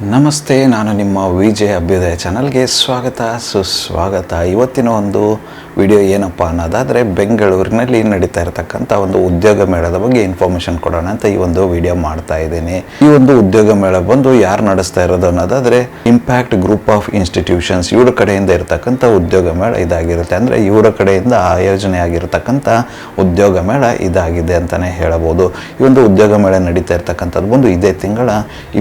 ನಮಸ್ತೆ ನಾನು ನಿಮ್ಮ ವಿಜಯ ಅಭ್ಯುದಯ ಚಾನಲ್ಗೆ ಸ್ವಾಗತ ಸುಸ್ವಾಗತ. ಇವತ್ತಿನ ಒಂದು ವಿಡಿಯೋ ಏನಪ್ಪ ಅನ್ನೋದಾದರೆ ಬೆಂಗಳೂರಿನಲ್ಲಿ ನಡೀತಾ ಇರತಕ್ಕಂಥ ಒಂದು ಉದ್ಯೋಗ ಮೇಳದ ಬಗ್ಗೆ ಇನ್ಫಾರ್ಮೇಷನ್ ಕೊಡೋಣ ಅಂತ ಈ ಒಂದು ವಿಡಿಯೋ ಮಾಡ್ತಾ ಇದ್ದೀನಿ. ಈ ಒಂದು ಉದ್ಯೋಗ ಮೇಳ ಬಂದು ಯಾರು ನಡೆಸ್ತಾ ಇರೋದು ಅನ್ನೋದಾದರೆ ಇಂಪ್ಯಾಕ್ಟ್ ಗ್ರೂಪ್ ಆಫ್ ಇನ್ಸ್ಟಿಟ್ಯೂಷನ್ಸ್ ಇವರ ಕಡೆಯಿಂದ ಇರತಕ್ಕಂಥ ಉದ್ಯೋಗ ಮೇಳ ಇದಾಗಿರುತ್ತೆ. ಅಂದರೆ ಇವರ ಕಡೆಯಿಂದ ಆಯೋಜನೆ ಆಗಿರತಕ್ಕಂಥ ಉದ್ಯೋಗ ಮೇಳ ಇದಾಗಿದೆ ಅಂತಲೇ ಹೇಳಬಹುದು ಈ ಒಂದು ಉದ್ಯೋಗ ಮೇಳ ನಡೀತಾ ಇರತಕ್ಕಂಥದ್ದು ಬಂದು ಇದೇ ತಿಂಗಳ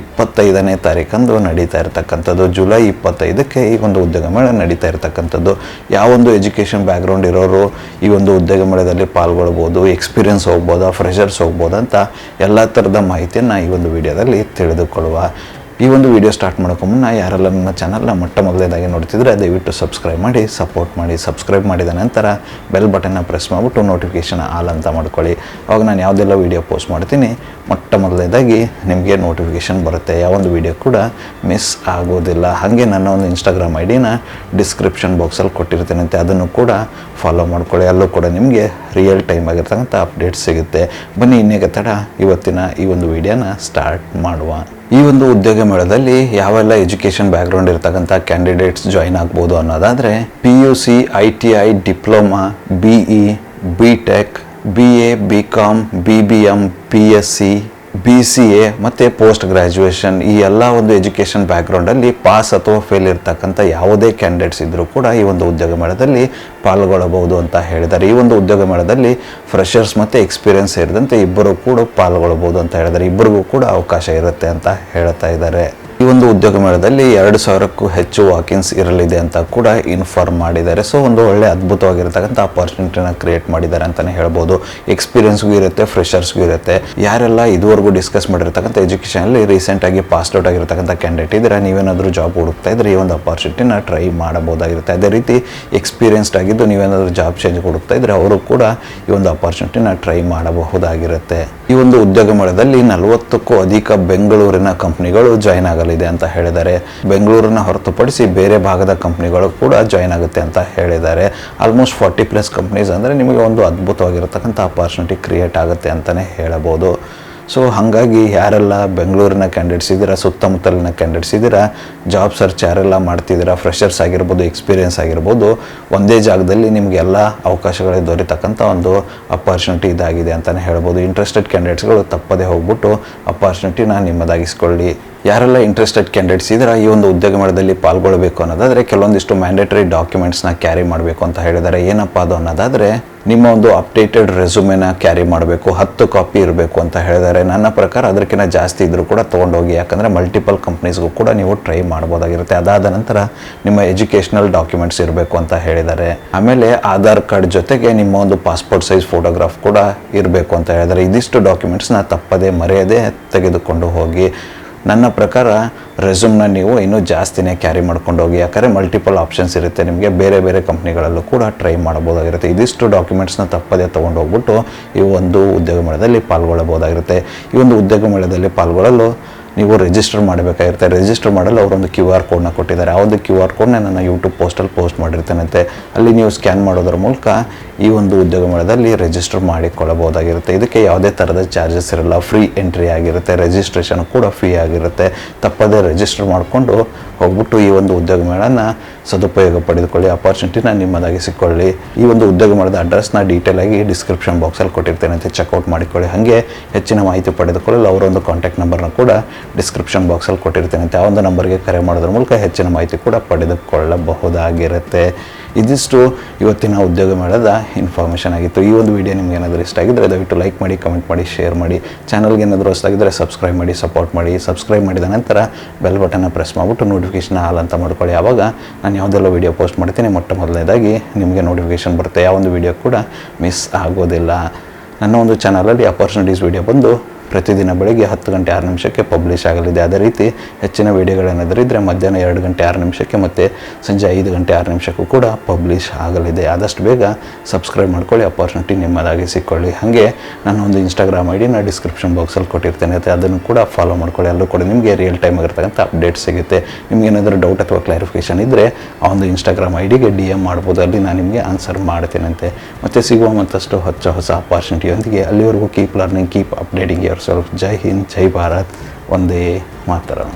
ಇಪ್ಪತ್ತೈದನೇ ತಾರೀಕಂದು ನಡೀತಾ ಇರತಕ್ಕಂಥದ್ದು. ಜುಲೈ ಇಪ್ಪತ್ತೈದಕ್ಕೆ ಈ ಒಂದು ಉದ್ಯೋಗ ಮೇಳ ನಡೀತಾ ಇರತಕ್ಕಂಥದ್ದು. ಯಾವೊಂದು ಎಜುಕೇಷನ್ ಬ್ಯಾಕ್ಗ್ರೌಂಡ್ ಇರೋರು ಈ ಒಂದು ಉದ್ಯೋಗ ಮೇಳದಲ್ಲಿ ಪಾಲ್ಗೊಳ್ಬೋದು ಎಕ್ಸ್ಪೀರಿಯನ್ಸ್ ಹೋಗ್ಬೋದಾ ಫ್ರೆಷರ್ಸ್ ಅಂತ ಎಲ್ಲ ಥರದ ಮಾಹಿತಿಯನ್ನು ಈ ಒಂದು ವಿಡಿಯೋದಲ್ಲಿ ತಿಳಿದುಕೊಳ್ಳುವ ಈ ಒಂದು ವಿಡಿಯೋ ಸ್ಟಾರ್ಟ್ ಮಾಡೋಕ್ಕೂ ಮುನ್ನ ಯಾರೆಲ್ಲ ನನ್ನ ಚಾನಲ್ನ ಮೊಟ್ಟ ಮೊದಲೇದಾಗಿ ನೋಡ್ತಿದ್ರೆ ದಯವಿಟ್ಟು ಸಬ್ಸ್ಕ್ರೈಬ್ ಮಾಡಿ ಸಪೋರ್ಟ್ ಮಾಡಿ ಸಬ್ಸ್ಕ್ರೈಬ್ ಮಾಡಿದ ನಂತರ ಬೆಲ್ ಬಟನ್ನ ಪ್ರೆಸ್ ಮಾಡಿಬಿಟ್ಟು ನೋಟಿಫಿಕೇಷನ್ ಆಲ್ ಅಂತ ಮಾಡ್ಕೊಳ್ಳಿ. ಅವಾಗ ನಾನು ಯಾವುದೆಲ್ಲ ವಿಡಿಯೋ ಪೋಸ್ಟ್ ಮಾಡ್ತೀನಿ, ಮೊಟ್ಟ ಮೊದಲನೇದಾಗಿ ನಿಮಗೆ ನೋಟಿಫಿಕೇಷನ್ ಬರುತ್ತೆ. ಯಾವೊಂದು ವಿಡಿಯೋ ಕೂಡ ಮಿಸ್ ಆಗೋದಿಲ್ಲ. ಹಾಗೆ ನನ್ನ ಒಂದು ಇನ್ಸ್ಟಾಗ್ರಾಮ್ ಐ ಡಿನ ಡಿಸ್ಕ್ರಿಪ್ಷನ್ ಬಾಕ್ಸಲ್ಲಿ ಕೊಟ್ಟಿರ್ತೀನಂತೆ, ಅದನ್ನು ಕೂಡ ಫಾಲೋ ಮಾಡ್ಕೊಳ್ಳಿ. ಅಲ್ಲೂ ಕೂಡ ನಿಮಗೆ ರಿಯಲ್ ಟೈಮ್ ಆಗಿರ್ತಕ್ಕಂಥ ಅಪ್ಡೇಟ್ ಸಿಗುತ್ತೆ. ಬನ್ನಿ ಇನ್ನೇಕ ತಡ ಇವತ್ತಿನ ಈ ಒಂದು ವಿಡಿಯೋನ ಸ್ಟಾರ್ಟ್ ಮಾಡುವ. ಈ ಒಂದು ಉದ್ಯೋಗ ಮೇಳದಲ್ಲಿ ಯಾವೆಲ್ಲ ಎಜುಕೇಷನ್ ಬ್ಯಾಕ್ಗ್ರೌಂಡ್ ಇರ್ತಕ್ಕಂಥ ಕ್ಯಾಂಡಿಡೇಟ್ಸ್ ಜಾಯಿನ್ ಆಗ್ಬೋದು ಅನ್ನೋದಾದರೆ P U C I T I diploma B E B tech B A B com B B M P S C B C A ಮತ್ತು ಪೋಸ್ಟ್ ಗ್ರ್ಯಾಜುಯೇಷನ್ ಈ ಎಲ್ಲ ಒಂದು ಎಜುಕೇಷನ್ ಬ್ಯಾಕ್ಗ್ರೌಂಡಲ್ಲಿ pass ಅಥವಾ fail ಇರ್ತಕ್ಕಂಥ ಯಾವುದೇ ಕ್ಯಾಂಡಿಡೇಟ್ಸ್ ಇದ್ದರೂ ಕೂಡ ಈ ಒಂದು ಉದ್ಯೋಗ ಮೇಳದಲ್ಲಿ ಪಾಲ್ಗೊಳ್ಳಬಹುದು ಅಂತ ಹೇಳಿದ್ದಾರೆ. ಈ ಒಂದು ಉದ್ಯೋಗ ಮೇಳದಲ್ಲಿ ಫ್ರೆಷರ್ಸ್ ಮತ್ತು ಎಕ್ಸ್ಪೀರಿಯನ್ಸ್ ಸೇರಿದಂತೆ ಇಬ್ಬರು ಕೂಡ ಪಾಲ್ಗೊಳ್ಳಬಹುದು ಅಂತ ಹೇಳಿದ್ದಾರೆ. ಇಬ್ಬರಿಗೂ ಕೂಡ ಅವಕಾಶ ಇರುತ್ತೆ ಅಂತ ಹೇಳ್ತಾ ಇದ್ದಾರೆ. ಈ ಒಂದು ಉದ್ಯೋಗ ಮೇಳದಲ್ಲಿ ಎರಡು ಸಾವಿರಕ್ಕೂ ಹೆಚ್ಚು ವಾಕಿನ್ಸ್ ಇರಲಿದೆ ಅಂತ ಕೂಡ ಇನ್ಫಾರ್ಮ್ ಮಾಡಿದ್ದಾರೆ. ಸೊ ಒಂದು ಒಳ್ಳೆ ಅದ್ಭುತವಾಗಿರ್ತಕ್ಕಂಥ ಅಪಾರ್ಚುನಿಟಿನ ಕ್ರಿಯೇಟ್ ಮಾಡಿದ್ದಾರೆ ಅಂತಲೇ ಹೇಳ್ಬೋದು. ಎಕ್ಸ್ಪೀರಿಯನ್ಸ್ಗೂ ಇರುತ್ತೆ ಫ್ರೆಷರ್ಸ್ಗೂ ಇರುತ್ತೆ. ಯಾರೆಲ್ಲ ಇದುವರೆಗೂ ಡಿಸ್ಕಸ್ ಮಾಡಿರ್ತಕ್ಕಂಥ ಎಜುಕೇಷನಲ್ಲಿ ರೀಸೆಂಟಾಗಿ ಪಾಸ್ ಔಟ್ ಆಗಿರ್ತಕ್ಕಂಥ ಕ್ಯಾಂಡಿಡೇಟ್ ಇದ್ದರೆ ನೀವೇನಾದರೂ ಜಾಬ್ ಹುಡುಕ್ತಾ ಇದ್ರೆ ಈ ಒಂದು ಅಪಾರ್ಚುನಿಟಿನ ಟ್ರೈ ಮಾಡಬಹುದಾಗಿರುತ್ತೆ. ಅದೇ ರೀತಿ ಎಕ್ಸ್ಪೀರಿಯನ್ಸ್ಡ್ ಆಗಿದ್ದು ನೀವೇನಾದರೂ ಜಾಬ್ ಚೇಂಜ್ ಹುಡುಕ್ತಾ ಇದ್ರೆ ಅವರು ಕೂಡ ಈ ಒಂದು ಅಪಾರ್ಚುನಿಟಿನ ಟ್ರೈ ಮಾಡಬಹುದಾಗಿರುತ್ತೆ. ಈ ಒಂದು ಉದ್ಯೋಗ ಮೇಳದಲ್ಲಿ ನಲವತ್ತಕ್ಕೂ ಅಧಿಕ ಬೆಂಗಳೂರಿನ ಕಂಪ್ನಿಗಳು ಜಾಯ್ನ್ ಆಗಲಿದೆ ಅಂತ ಹೇಳಿದ್ದಾರೆ. ಬೆಂಗಳೂರನ್ನ ಹೊರತುಪಡಿಸಿ ಬೇರೆ ಭಾಗದ ಕಂಪ್ನಿಗಳು ಕೂಡ ಜಾಯ್ನ್ ಆಗುತ್ತೆ ಅಂತ ಹೇಳಿದ್ದಾರೆ. ಆಲ್ಮೋಸ್ಟ್ ಫಾರ್ಟಿ ಪ್ಲಸ್ ಕಂಪ್ನೀಸ್ ಅಂದರೆ ನಿಮಗೆ ಒಂದು ಅದ್ಭುತವಾಗಿರತಕ್ಕಂಥ ಅಪಾರ್ಚುನಿಟಿ ಕ್ರಿಯೇಟ್ ಆಗುತ್ತೆ ಅಂತಲೇ ಹೇಳಬಹುದು. ಸೊ ಹಾಗಾಗಿ ಯಾರೆಲ್ಲ ಬೆಂಗಳೂರಿನ ಕ್ಯಾಂಡಿಡೇಟ್ಸ್ ಇದ್ದೀರಾ, ಸುತ್ತಮುತ್ತಲಿನ ಕ್ಯಾಂಡಿಡೇಟ್ಸ್ ಇದ್ದೀರಾ ಜಾಬ್ ಸರ್ಚ್ ಯಾರೆಲ್ಲ ಮಾಡ್ತಿದ್ದೀರಾ ಫ್ರೆಷರ್ಸ್ ಆಗಿರ್ಬೋದು ಎಕ್ಸ್ಪೀರಿಯನ್ಸ್ ಆಗಿರ್ಬೋದು, ಒಂದೇ ಜಾಗದಲ್ಲಿ ನಿಮಗೆಲ್ಲ ಅವಕಾಶಗಳೇ ದೊರೆತಕ್ಕಂಥ ಒಂದು ಅಪರ್ಚುನಿಟಿ ಇದಾಗಿದೆ ಅಂತಲೇ ಹೇಳ್ಬೋದು. ಇಂಟ್ರೆಸ್ಟೆಡ್ ಕ್ಯಾಂಡಿಡೇಟ್ಸ್ಗಳು ತಪ್ಪದೇ ಹೋಗ್ಬಿಟ್ಟು ಅಪಾರ್ಚುನಿಟಿನ ನಿಮ್ಮದಾಗಿಸ್ಕೊಳ್ಳಿ. ಯಾರೆಲ್ಲ ಇಂಟ್ರೆಸ್ಟೆಡ್ ಕ್ಯಾಂಡಿಡೇಟ್ಸ್ ಇದ್ರೆ ಈ ಒಂದು ಉದ್ಯೋಗ ಮೇಳದಲ್ಲಿ ಪಾಲ್ಗೊಳ್ಳಬೇಕು ಅನ್ನೋದಾದರೆ, ಕೆಲವೊಂದಿಷ್ಟು ಮ್ಯಾಂಡೇಟರಿ ಡಾಕ್ಯುಮೆಂಟ್ಸ್ನ ಕ್ಯಾರಿ ಮಾಡಬೇಕು ಅಂತ ಹೇಳಿದ್ದಾರೆ. ಏನಪ್ಪ ಅದು ಅನ್ನೋದಾದರೆ ನಿಮ್ಮ ಒಂದು ಅಪ್ಡೇಟೆಡ್ ರೆಸ್ಯೂಮೆನ ಕ್ಯಾರಿ ಮಾಡಬೇಕು, ಹತ್ತು ಕಾಪಿ ಇರಬೇಕು ಅಂತ ಹೇಳಿದ್ದಾರೆ ನನ್ನ ಪ್ರಕಾರ ಅದಕ್ಕಿಂತ ಜಾಸ್ತಿ ಇದ್ದರೂ ಕೂಡ ತೊಗೊಂಡೋಗಿ, ಯಾಕಂದರೆ ಮಲ್ಟಿಪಲ್ ಕಂಪ್ನೀಸ್ಗೂ ಕೂಡ ನೀವು ಟ್ರೈ ಮಾಡ್ಬೋದಾಗಿರುತ್ತೆ. ಅದಾದ ನಂತರ ನಿಮ್ಮ ಎಜುಕೇಷನಲ್ ಡಾಕ್ಯುಮೆಂಟ್ಸ್ ಇರಬೇಕು ಅಂತ ಹೇಳಿದ್ದಾರೆ ಆಮೇಲೆ ಆಧಾರ್ ಕಾರ್ಡ್ ಜೊತೆಗೆ ನಿಮ್ಮ ಒಂದು ಪಾಸ್ಪೋರ್ಟ್ ಸೈಜ್ ಫೋಟೋಗ್ರಾಫ್ ಕೂಡ ಇರಬೇಕು ಅಂತ ಹೇಳಿದ್ದಾರೆ ಇದಿಷ್ಟು ಡಾಕ್ಯುಮೆಂಟ್ಸ್ನ ತಪ್ಪದೇ ಮರೆಯದೇ ತೆಗೆದುಕೊಂಡು ಹೋಗಿ ನನ್ನ ಪ್ರಕಾರ ರೆಸ್ಯೂಮ್ನ ನೀವು ಇನ್ನೂ ಜಾಸ್ತಿನೇ ಕ್ಯಾರಿ ಮಾಡ್ಕೊಂಡು ಹೋಗಿ, ಯಾಕಂದರೆ ಮಲ್ಟಿಪಲ್ ಆಪ್ಷನ್ಸ್ ಇರುತ್ತೆ. ನಿಮಗೆ ಬೇರೆ ಬೇರೆ ಕಂಪ್ನಿಗಳಲ್ಲೂ ಕೂಡ ಟ್ರೈ ಮಾಡ್ಬೋದಾಗಿರುತ್ತೆ ಇದಿಷ್ಟು ಡಾಕ್ಯುಮೆಂಟ್ಸ್ನ ತಪ್ಪದೇ ತೊಗೊಂಡು ಹೋಗ್ಬಿಟ್ಟು ಈ ಒಂದು ಉದ್ಯೋಗ ಮೇಳದಲ್ಲಿ ಪಾಲ್ಗೊಳ್ಳಬಹುದಾಗಿರುತ್ತೆ. ಈ ಒಂದು ಉದ್ಯೋಗ ಮೇಳದಲ್ಲಿ ಪಾಲ್ಗೊಳ್ಳಲು ನೀವು ರಿಜಿಸ್ಟರ್ ಮಾಡಬೇಕಾಗಿರುತ್ತೆ. ರಿಜಿಸ್ಟರ್ ಮಾಡಲು ಅವರೊಂದು ಕ್ಯೂ ಆರ್ ಕೋಡ್ನ ಕೊಟ್ಟಿದ್ದಾರೆ. ಆ ಒಂದು ಕ್ಯೂ ಆರ್ ಕೋಡ್ನ ನನ್ನ ಯೂಟ್ಯೂಬ್ ಪೋಸ್ಟಲ್ಲಿ ಪೋಸ್ಟ್ ಮಾಡಿರ್ತೇನಂತೆ. ಅಲ್ಲಿ ನೀವು ಸ್ಕ್ಯಾನ್ ಮಾಡೋದ್ರ ಮೂಲಕ ಈ ಒಂದು ಉದ್ಯೋಗ ಮೇಳದಲ್ಲಿ ರಿಜಿಸ್ಟರ್ ಮಾಡಿಕೊಳ್ಳಬಹುದಾಗಿರುತ್ತೆ. ಇದಕ್ಕೆ ಯಾವುದೇ ಥರದ ಚಾರ್ಜಸ್ ಇರಲ್ಲ. ಫ್ರೀ ಎಂಟ್ರಿ ಆಗಿರುತ್ತೆ. ರಿಜಿಸ್ಟ್ರೇಷನ್ ಕೂಡ ಫ್ರೀ ಆಗಿರುತ್ತೆ. ತಪ್ಪದೇ ರಿಜಿಸ್ಟರ್ ಮಾಡಿಕೊಂಡು ಹೋಗ್ಬಿಟ್ಟು ಈ ಒಂದು ಉದ್ಯೋಗ ಮೇಳನ ಸದುಪಯೋಗ ಪಡೆದುಕೊಳ್ಳಿ. ಅಪಾರ್ಚುನಿಟಿನ ನಿಮ್ಮದಾಗಿಸಿಕೊಳ್ಳಿ ಈ ಒಂದು ಉದ್ಯೋಗ ಮೇಳದ ಅಡ್ರೆಸ್ನ ಡೀಟೇಲ್ ಆಗಿ ಡಿಸ್ಕ್ರಿಪ್ಷನ್ ಬಾಕ್ಸಲ್ಲಿ ಕೊಟ್ಟಿರ್ತೇನೆ ಅಂತ ಚೆಕ್ಔಟ್ ಮಾಡಿಕೊಳ್ಳಿ. ಹಾಗೆ ಹೆಚ್ಚಿನ ಮಾಹಿತಿ ಪಡೆದುಕೊಳ್ಳಲು ಅವರೊಂದು ಕಾಂಟ್ಯಾಕ್ಟ್ ನಂಬರ್ನ ಕೂಡ ಡಿಸ್ಕ್ರಿಪ್ಷನ್ ಬಾಕ್ಸಲ್ಲಿ ಕೊಟ್ಟಿರ್ತೇನೆ ಆ ಒಂದು ನಂಬರ್ಗೆ ಕರೆ ಮಾಡೋದ್ರ ಮೂಲಕ ಹೆಚ್ಚಿನ ಮಾಹಿತಿ ಕೂಡ ಪಡೆದುಕೊಳ್ಳಬಹುದಾಗಿರುತ್ತೆ. ಇದಿಷ್ಟು ಇವತ್ತಿನ ಉದ್ಯೋಗ ಮೇಳದ ಇನ್ಫಾರ್ಮೇಷನ್ ಆಗಿತ್ತು. ಈ ಒಂದು ವಿಡಿಯೋ ನಿಮ್ಗೆ ಏನಾದರೂ ಇಷ್ಟ ಆಗಿದ್ದರೆ ದಯವಿಟ್ಟು ಲೈಕ್ ಮಾಡಿ ಕಮೆಂಟ್ ಮಾಡಿ ಶೇರ್ ಮಾಡಿ. ಚಾನಲ್ಗೆ ಏನಾದರೂ ಹೊಸದಾಗಿದ್ದರೆ ಸಬ್ಸ್ಕ್ರೈಬ್ ಮಾಡಿ ಸಪೋರ್ಟ್ ಮಾಡಿ. ಸಬ್ಸ್ಕ್ರೈಬ್ ಮಾಡಿದ ನಂತರ ಬೆಲ್ ಬಟನ್ನ ಪ್ರೆಸ್ ಮಾಡಿಬಿಟ್ಟು ನೋಟಿಫಿಕೇಶನ್ ಹಾಲ್ ಅಂತ ಮಾಡ್ಕೊಳ್ಳಿ. ಆವಾಗ ನಾನು ಯಾವುದೆಲ್ಲ ವೀಡಿಯೋ ಪೋಸ್ಟ್ ಮಾಡ್ತೀನಿ. ಮೊಟ್ಟ ಮೊದಲನೇದಾಗಿ ನಿಮಗೆ ನೋಟಿಫಿಕೇಶನ್ ಬರುತ್ತೆ. ಯಾವೊಂದು ವೀಡಿಯೋ ಕೂಡ ಮಿಸ್ ಆಗೋದಿಲ್ಲ. ನನ್ನ ಒಂದು ಚಾನಲಲ್ಲಿ ಅಪರ್ಚುನಿಟೀಸ್ ವೀಡಿಯೋ ಬಂದು ಪ್ರತಿದಿನ ಬೆಳಗ್ಗೆ ಹತ್ತು ಗಂಟೆ ಆರು ನಿಮಿಷಕ್ಕೆ ಪಬ್ಲಿಷ್ ಆಗಲಿದೆ. ಅದೇ ರೀತಿ ಹೆಚ್ಚಿನ ವಿಡಿಯೋಗಳೇನಾದರೂ ಇದ್ದರೆ ಮಧ್ಯಾಹ್ನ ಎರಡು ಗಂಟೆ ಆರು ನಿಮಿಷಕ್ಕೆ ಮತ್ತು ಸಂಜೆ ಐದು ಗಂಟೆ ಆರು ನಿಮಿಷಕ್ಕೂ ಕೂಡ ಪಬ್ಲಿಷ್ ಆಗಲಿದೆ. ಆದಷ್ಟು ಬೇಗ ಸಬ್ಸ್ಕ್ರೈಬ್ ಮಾಡ್ಕೊಳ್ಳಿ ಅಪಾರ್ಚುನಿಟಿ ನಿಮ್ಮದಾಗಿ ಸಿಕ್ಕೊಳ್ಳಿ. ಹಾಗೆ ನಾನು ಒಂದು ಇನ್ಸ್ಟಾಗ್ರಾಮ್ ಐ ಡಿನ ಡಿಸ್ಕ್ರಿಪ್ಷನ್ ಬಾಕ್ಸಲ್ಲಿ ಕೊಟ್ಟಿರ್ತೇನೆ. ಮತ್ತು ಅದನ್ನು ಕೂಡ ಫಾಲೋ ಮಾಡ್ಕೊಳ್ಳಿ. ಅಲ್ಲೂ ಕೂಡ ನಿಮಗೆ ರಿಯಲ್ ಟೈಮ್ ಆಗಿರ್ತಕ್ಕಂಥ ಅಪ್ಡೇಟ್ ಸಿಗುತ್ತೆ. ನಿಮ್ಗೆ ಏನಾದರೂ ಡೌಟ್ ಅಥವಾ ಕ್ಲಾರಿಫಿಕೇಷನ್ ಇದ್ದರೆ ಆ ಒಂದು ಇನ್ಸ್ಟಾಗ್ರಾಮ್ ಐ ಡಿಗೆ ಡಿ ಎಂ ಮಾಡ್ಬೋದು. ಅಲ್ಲಿ ನಾನು ನಿಮಗೆ ಆನ್ಸರ್ ಮಾಡ್ತೇನಂತೆ. ಮತ್ತು ಸಿಗುವ ಮತ್ತಷ್ಟು ಹೊಸ ಹೊಸ ಅಪಾರ್ಚುನಿಟಿಯೊಂದಿಗೆ ಅಲ್ಲಿವರೆಗೂ keep learning keep updating yourself ಜೈ ಹಿಂದ್ ಜೈ ಭಾರತ್. ಒಂದೇ ಮಾತರಂ.